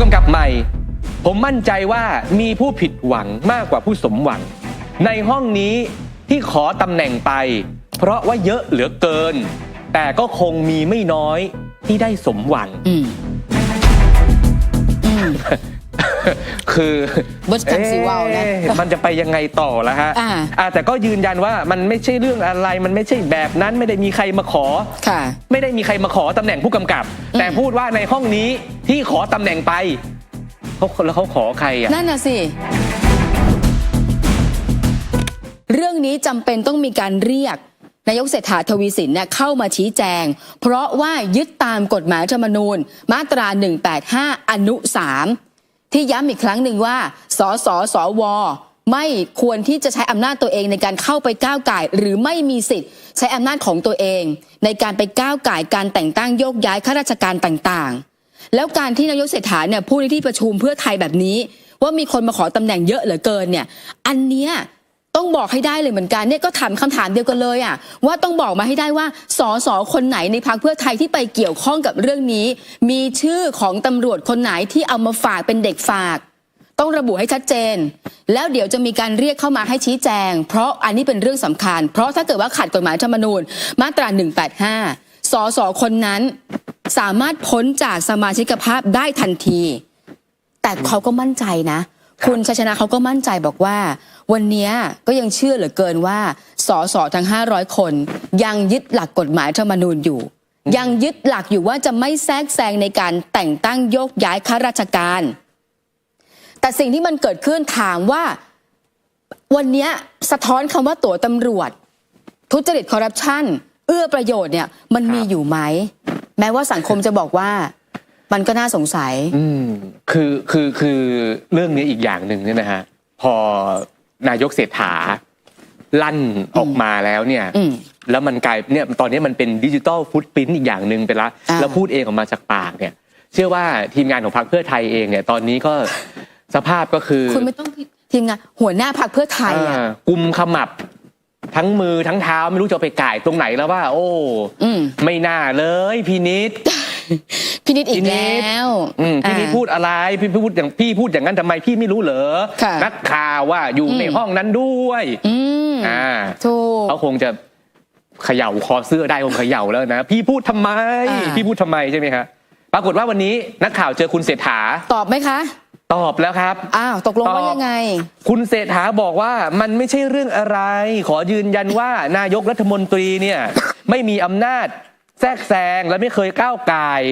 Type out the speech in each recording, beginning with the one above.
กำกับใหม่ ผมมั่นใจว่ามีผู้ผิดหวังมากกว่าผู้สมหวัง ในห้องนี้ที่ขอตำแหน่งไป เพราะว่าเยอะเหลือเกิน แต่ก็คงมีไม่น้อยที่ได้สมหวัง อืมอืม คือเบิร์ตจังสีวาวนะ เอ๊มันจะไปยังไงต่อละฮะอ่า อ่าแต่ก็ยืนยันว่ามันไม่ใช่เรื่องอะไรมันไม่ใช่แบบนั้นไม่ได้มีใครมาขอ ค่ะ ไม่ได้มีใครมาขอตำแหน่งผู้กำกับ อืม แต่พูดว่าในห้องนี้ที่ขอตำแหน่งไปเขาแล้วเขาขอใครอะ นั่นน่ะสิ เรื่องนี้จำเป็นต้องมีการเรียก นายกเศรษฐาทวีสินเนี่ยเข้ามาชี้แจง เพราะว่ายึดตามกฎหมายรัฐธรรมนูญ มาตรา 185 อนุ 3 ที่ย้ำอีกครั้งหนึ่งว่า สสสว ไม่ควรที่จะใช้อำนาจตัวเองในการเข้าไปก้าวไก่หรือไม่มีสิทธิ์ ใช้อำนาจของตัวเอง ในการไปก้าวไก่การแต่งตั้งโยกย้ายข้าราชการต่างๆ แล้วการที่นายกเศรษฐาเนี่ยพูดในที่ประชุมเพื่อไทยแบบนี้ ว่ามีคนมาขอตำแหน่งเยอะเหลือเกินเนี่ย อันเนี้ย ต้องบอกให้ได้เลยเหมือนกันเนี่ยก็ถามคำถามเดียวกันเลยอะว่าต้องบอกมาให้ได้ว่าสสคนไหนในพรรคเพื่อไทยที่ไปเกี่ยวข้องกับเรื่องนี้ มีชื่อของตำรวจคนไหนที่เอามาฝากเป็นเด็กฝาก ต้องระบุให้ชัดเจน แล้วเดี๋ยวจะมีการเรียกเข้ามาให้ชี้แจง เพราะอันนี้เป็นเรื่องสำคัญ เพราะถ้าเกิดว่าขัดกฎหมายธรรมนูญมาตรา 185สสคนนั้นสามารถพ้นจากสมาชิกภาพได้ทันที แต่เขาก็มั่นใจนะ คุณชัยชนะเขาก็มั่นใจบอกว่า วันเนี้ยก็ยังเชื่อเหลือเกินว่าสสทั้ง 500 คน ยังยึดหลักกฎหมายรัฐธรรมนูญอยู่ ยังยึดหลักอยู่ว่าจะไม่แทรกแซงในการแต่งตั้งโยกย้ายข้าราชการ แต่สิ่งที่มันเกิดขึ้นถามว่า วันเนี้ยสะท้อนคำว่าตั๋วตำรวจ ทุจริตคอร์รัปชันเอื้อประโยชน์เนี่ยมันมีอยู่ไหม แม้ว่าสังคมจะบอกว่ามันก็น่าสงสัย อืมคือคือคือเรื่องนี้อีกอย่างหนึ่งเนี่ยนะฮะ พอ นายกเศรษฐาลั่นออกมาแล้วเนี่ยอืมแล้วมันกลายเนี่ยตอนนี้มันเป็นดิจิตอลฟุตปรินต์อีกอย่างหนึ่งไปละอ่าแล้วพูดเองออกมาจากปากเนี่ย เชื่อว่าทีมงานของพรรคเพื่อไทยเองเนี่ยตอนนี้ก็สภาพก็คือคุณไม่ต้องผิดทีมงานหัวหน้าพักเพื่อไทยอะอ่ากุมขมับทั้งมือทั้งเท้าไม่รู้จะเอาไปก่ายตรงไหนแล้วว่า โอ้อืมไม่น่าเลยพี่นิด พี่นิดอีพี่กนิแล้ดวอืมพี่นิดอ่า พูดอะไรพี่พูดอย่างพี่พูดอย่างนั้นทำไมพี่ไม่รู้เหรอค่ะ นักข่าวว่าอยู่อืมในห้องนั้นด้วยอืมอ่าถูก เขาคงจะเขย่าคอเสื้อได้คงเขย่าแล้วนะ พี่พูดทำไม อ่า พี่พูดทำไมใช่ไหมครับปรากฏว่าวันนี้นักข่าวเจอคุณเศรษฐาตอบไหมคะ ตอบแล้วครับ อ้าว ตกลงว่าตอบยังไง คุณเศรษฐาบอกว่ามันไม่ใช่เรื่องอะไร ขอยืนยันว่านายกรัฐมนตรีเนี่ย ไม่มีอำนาจ แทรกแซงและไม่เคยก้าวไกาย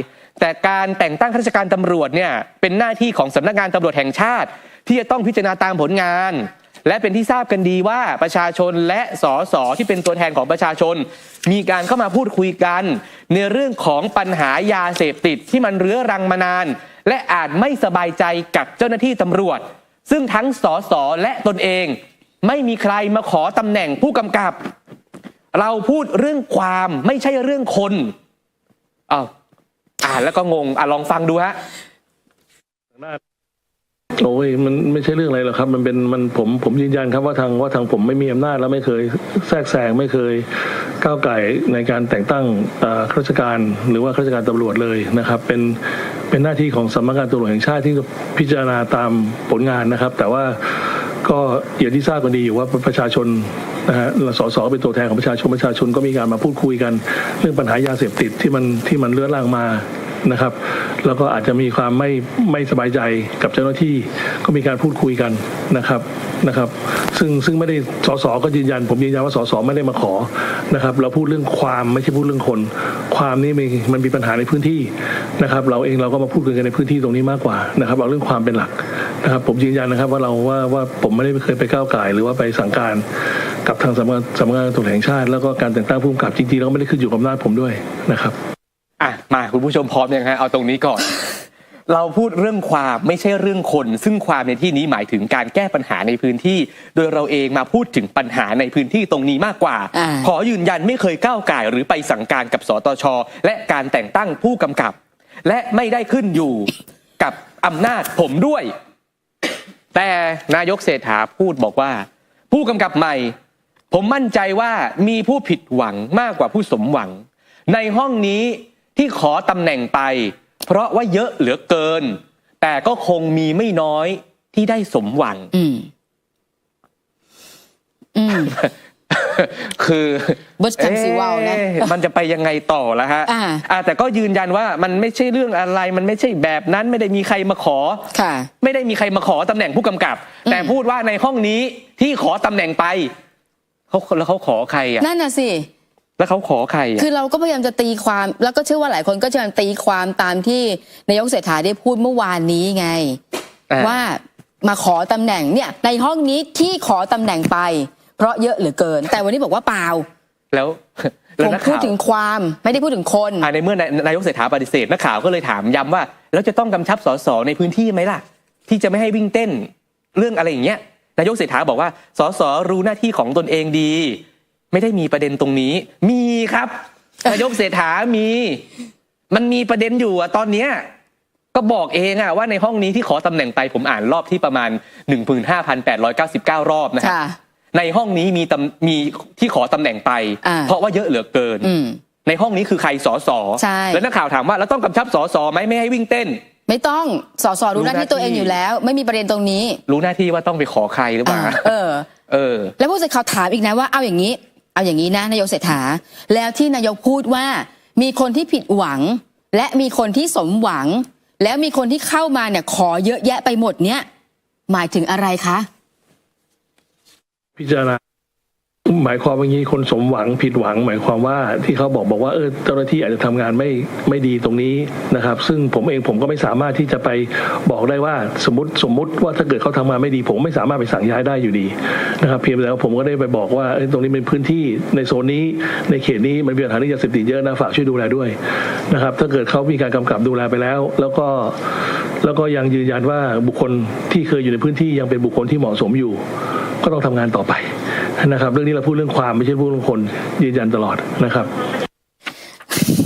แต่การแต่งตั้งข้าราชการตำรวจเนี่ยเป็นหน้าที่ของสำนักงานตำรวจแห่งชาติ ที่จะต้องพิจารณาตามผลงาน และเป็นที่ทราบกันดีว่าประชาชนและสสที่เป็นตัวแทนของประชาชน มีการเข้ามาพูดคุยกัน ในเรื่องของปัญหายาเสพติดที่มันเรื้อรังมานาน และอาจไม่สบายใจกับเจ้าหน้าที่ตำรวจ ซึ่งทั้งสสและตนเอง ไม่มีใครมาขอตำแหน่งผู้กำกับ เราพูดเรื่องความไม่ใช่เรื่องคนอ้าวอ่านแล้วก็งงอะลองฟังดูฮะโอ้ยมันไม่ใช่เรื่องอะไรหรอกครับ มันเป็นมันผมผมยืนยันครับว่าทางว่าทางผมไม่มีอำนาจและไม่เคยแทรกแซงไม่เคยก้าวไก่ในการแต่งตั้งข้าราชการหรือว่าข้าราชการตำรวจเลยนะครับ เป็นเป็นหน้าที่ของสำนักงานตำรวจแห่งชาติที่จะพิจารณาตามผลงานนะครับ แต่ว่าก็อย่างที่ทราบกันดีอยู่ว่าประชาชน นะฮะสสเป็นตัวแทนของประชาชนประชาชนก็มีการมาพูดคุยกัน เรื่องปัญหายาเสพติดที่มันที่มันเลื้อรังมานะครับ แล้วก็อาจจะมีความไม่ไม่สบายใจกับเจ้าหน้าที่ก็มีการพูดคุยกันนะครับนะครับ ซึ่งซึ่งไม่ได้สสก็ยืนยัน ผมยืนยันว่าสสไม่ได้มาขอนะครับ เราพูดเรื่องความไม่ใช่พูดเรื่องคน ความนี่มีมันมีปัญหาในพื้นที่นะครับ เราเองเราก็มาพูดคุยกันในพื้นที่ตรงนี้มากกว่านะครับเอาเรื่องความเป็นหลักนะครับ ผมยืนยันนะครับว่าเราว่าว่าผมไม่ได้เคยไปก้าวไก่หรือว่าไปสั่งการ กับทางสำนักงานสำนักงานตำรวจแห่งชาติ แล้วก็การแต่งตั้งผู้กำกับจริงๆแล้วก็ไม่ได้ขึ้นอยู่กับอำนาจผมด้วยนะครับอะมาคุณผู้ชมพร้อมยังฮะเอาตรงนี้ก่อน เราพูดเรื่องความไม่ใช่เรื่องคน ซึ่งความในที่นี้หมายถึงการแก้ปัญหาในพื้นที่ โดยเราเองมาพูดถึงปัญหาในพื้นที่ตรงนี้มากกว่า อ่า ขอยืนยันไม่เคยก้าวไก่ายหรือไปสั่งการกับสตช และการแต่งตั้งผู้กำกับ และไม่ได้ขึ้นอยู่กับอำนาจผมด้วย แต่นายกเศรษฐาพูดบอกว่า ผู้กำกับใหม่ ผมมั่นใจว่ามีผู้ผิดหวังมากกว่าผู้สมหวัง ในห้องนี้ที่ขอตำแหน่งไป เพราะว่าเยอะเหลือเกินแแต่ก็คงมีไม่น้อยที่ได้สมหวัง อืมอืมคือ Bush Cantwell นะเอ๊มันจะไปยังไงต่อละฮะอ่าอ่าแต่ก็ยืนยันว่ามันไม่ใช่เรื่องอะไร มันไม่ใช่แบบนั้นไม่ได้มีใครมาขอค่ะ ไม่ได้มีใครมาขอตำแหน่งผู้กำกับ แต่พูดว่าในห้องนี้ที่ขอตำแหน่งไป เขาแล้วเขาขอใครอะนั่นน่ะสิแล้วเขาขอใครอะคือเราก็พยายามจะตีความ แล้วก็เชื่อว่าหลายคนก็จะตีความตามที่นายกเศรษฐาได้พูดเมื่อวานนี้ไงอะว่ามาขอตำแหน่งเนี่ย ในห้องนี้ที่ขอตำแหน่งไป เพราะเยอะเหลือเกิน แต่วันนี้บอกว่าเปล่า แล้วผแล้วมนักพูดข่าวถึงความไม่ได้พูดถึงคนอ่าในเมื่อนายนายกเศรษฐาปฏิเสธนักข่าวก็เลยถามย้ำว่า แล้วจะต้องกำชับสสในพื้นที่ไหมล่ะ ที่จะไม่ให้วิ่งเต้นเรื่องอะไรอย่างเงี้ย นายกเศรษฐาบอกว่าสสรู้หน้าที่ของตนเองดี ไม่ได้มีประเด็นตรงนี้ มีครับนายกเศรษฐามี มันมีประเด็นอยู่อะตอนเนี้ยก็บอกเองอะว่าในห้องนี้ที่ขอตำแหน่งไปผมอ่านรอบที่ประมาณ 15,899 รอบนะฮะค่ะในห้องนี้มีตำมีที่ขอตำแหน่งไปอ่าเพราะว่าเยอะเหลือเกินอืมในห้องนี้คือใครสอสอใช่แล้วนักข่าวถามว่าแล้วต้องกำชับสอสอไหมไม่ให้วิ่งเต้น ไม่ต้องสอสอรู้หน้ารู้หน้าที่ตัวเองที่อยู่แล้ว ไม่มีประเด็นตรงนี้ รู้หน้าที่ว่าต้องไปขอใครหรือเปล่าอ่าเออ เออ แล้วผู้สื่อข่าวถามอีกนะว่าเอาอย่างนี้ เอาอย่างนี้นะนายกเศรษฐา แล้วที่นายกพูดว่า มีคนที่ผิดหวัง และมีคนที่สมหวัง แล้วมีคนที่เข้ามาเนี่ย ขอเยอะแยะไปหมดเนี่ยหมายถึงอะไรคะ พิจารณา หมายความว่างี้คนสมหวังผิดหวัง หมายความว่าที่เขาบอกบอกว่าเออเจ้าหน้าที่อาจจะทำงานไม่ไม่ดีตรงนี้นะครับ ซึ่งผมเองผมก็ไม่สามารถที่จะไปบอกได้ว่าสมมติสมมติว่าถ้าเกิดเขาทำงานไม่ดี ผมไม่สามารถไปสั่งย้ายได้อยู่ดีนะครับเพียงแต่ว่าผมก็ได้ไปบอกว่าเอ้ยตรงนี้เป็นพื้นที่ในโซนนี้ในเขตนี้มันมีปัญหาเรื่องยาเสพติดเยอะนะฝากช่วยดูแลด้วยนะครับ ถ้าเกิดเขามีการกำกับดูแลไปแล้ว แล้วก็แล้วก็ยังยืนยันว่าบุคคลที่เคยอยู่ในพื้นที่ยังเป็นบุคคลที่เหมาะสมอยู่ ก็ต้องทำงานต่อไป นะครับ เรื่องนี้เราพูดเรื่องความไม่ใช่พูดเรื่องคนยืนยันตลอดนะครับ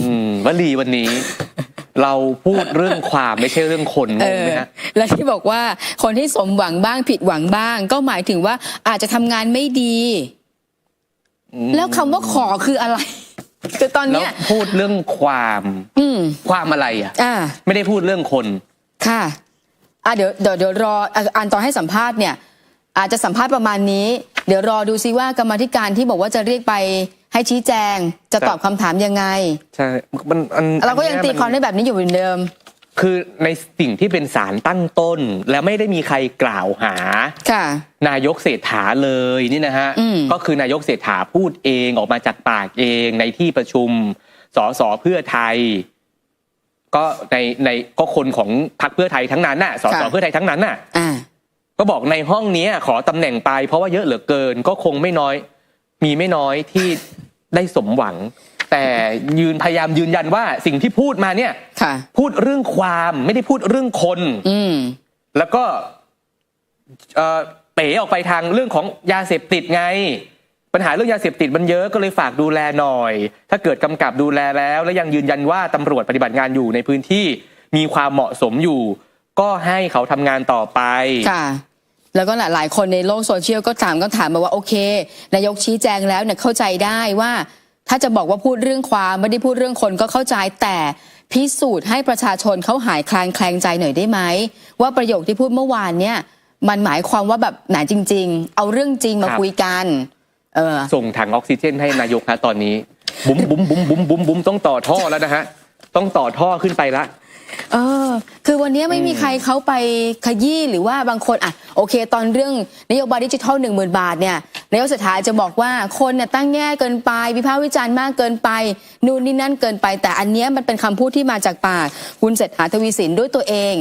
อืมวลีวันนี้ เราพูดเรื่องความไม่ใช่เรื่องคนงเองอไหมฮะ แล้วที่บอกว่าคนที่สมหวังบ้างผิดหวังบ้าง ก็หมายถึงว่าอาจจะทำงานไม่ดีแล้วคำว่าขอคืออะไร คือตอนแล้วเนี้ย พูดเรื่องความอืม ความอะไรอะ อ่า ไม่ได้พูดเรื่องคน ค่ะอะเดี๋ยวเดี๋ยวเดี๋ยวรออะอ่านตอนให้สัมภาษณ์เนี่ย อาจจะสัมภาษณ์ประมาณนี้ เดี๋ยวรอดูซิว่ากรรมาธิการที่บอกว่าจะเรียกไปให้ชี้แจงจะตอบคำถามยังไง ใช่มันอันเราก็ยังตีความอันได้เนี้แบบนี้อยู่เหมือนเดิม คือในสิ่งที่เป็นสารตั้งต้น แล้วไม่ได้มีใครกล่าวหาค่ะ นายกเศรษฐาเลยนี่นะฮะอืมก็คือนายกเศรษฐาพูดเองออกมาจากปากเองในที่ประชุมสสเพื่อไทย ก็ในในก็คนของพรรคเพื่อไทยทั้งนั้นน่ะสสเพื่อไทยทั้งนั้นน่ะอ่า ก็บอกในห้องเนี้ยขอตำแหน่งไปเพราะว่าเยอะเหลือเกินก็คงไม่น้อย มีไม่น้อยที่ได้สมหวัง แต่ยืนพยายามยืนยันว่าสิ่งที่พูดมาเนี่ยค่ะพูดเรื่องความไม่ได้พูดเรื่องคน อืมแล้วก็เอ่อเป๋ออกไปทางเรื่องของยาเสพติดไง ปัญหาเรื่องยาเสพติดมันเยอะก็เลยฝากดูแลหน่อย ถ้าเกิดกำกับดูแลแล้ว แล้วยังยืนยันว่าตำรวจปฏิบัติงานอยู่ในพื้นที่มีความเหมาะสมอยู่ ก็ให้เขาทำงานต่อไปค่ะ แล้วก็หลายๆคนในโลกโซเชียลก็ถามก็ถามมาว่าโอเค นายกชี้แจงแล้วเนี่ยเข้าใจได้ว่า ถ้าจะบอกว่าพูดเรื่องความไม่ได้พูดเรื่องคนก็เข้าใจแต่พิสูจน์ให้ประชาชนเขาหายคลางแคลงใจหน่อยได้ไหมว่าประโยคที่พูดเมื่อวานเนี่ยมันหมายความว่าแบบไหนจริง ๆ เอาเรื่องจริงมาคุยกันเออส่งถังออกซิเจนให้นายกฮะตอนนี้บุ้มบุ้มบุ้มบุ้มบุ้มบุ้มต้องต่อท่อแล้วนะฮะต้องต่อท่อขึ้นไปละ เออ คือวันนี้ไม่มีใครเขาไปขยี้หรือว่าบางคนอะโอเค ตอนเรื่องนโยบายดิจิทัลหนึ่งหมื่นบาทเนี่ยนายกเศรษฐาจะบอกว่าคนเนี่ยตั้งแง่เกินไปวิพากษ์วิจารณ์มากเกินไป นู่นนี่นั่นเกินไป แต่อันเนี้ยมันเป็นคำพูดที่มาจากปากคุณเศรษฐาทวีสินด้วยตัวเอง